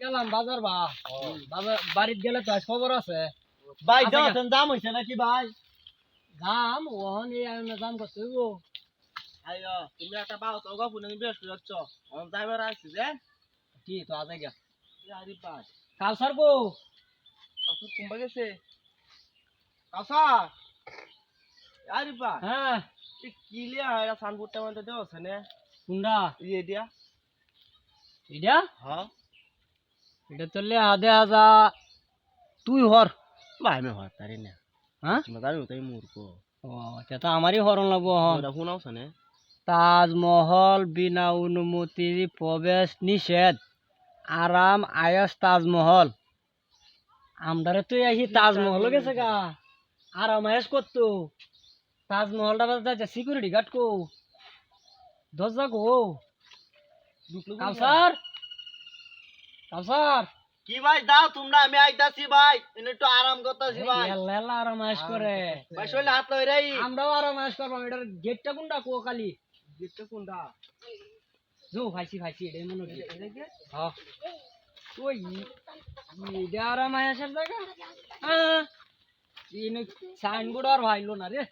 গেলাম বাজার বা। বাড়িতে গেলে তো খবর আছে। ভাই আচ্ছা, দাম দাম হইছে নাকি ভাই? দাম? ওহন এই আমি দাম কত হইব। আইয়া তুমি একটা বাও তো গপু নাকি বেশ যাচ্ছ? আমি ড্রাইভার আইছি যে। কি তো আজ গিয়া আরে ভাই। কাল সার গো। কাসুর কুম্বা গেছে? কাসার আরে ভাই। হ্যাঁ। কি সানপুরটা মধ্যে দেওয়া আছে না? কুন্ডা ইয়ে দিয়া। এটা হ্যাঁ। এটা তো লে আধে আজা তুই হর। ভাই আমি হয় তারি না। হ্যাঁ তারি তাই মূর্খ ও এটা তো আমারই হরণ লাগবো হন তাজমহল বিনা অনুমতি প্রবেশ নিষেধ। আরাম আয়াস তাজমহল। আমদারে তুই আহি তাজমহল গেছে গা। আরাম আয়াস করতো তাজমহলটা সিকিউরিটি গার্ড কো। দরজা গো কাউসার! কাউসার কি ভাই দাও তোমরা আমি আইতাছি ভাই। একটু আরাম করতেছি ভাই। লেলা আরাম আয়াস করে। ভাই শৈলে হাত লই রে। আমরাও আরাম আয়াস করব এটার গেটটা কোনটা কো কালি গিফট কোনটা? জো ভাইছি ভাইছি এটাই মনে হচ্ছে হ্যাঁ ওই এটা আরাম আয়াসের জায়গা? হ্যাঁ সাইনবোর্ড আর ভাইলো না রে।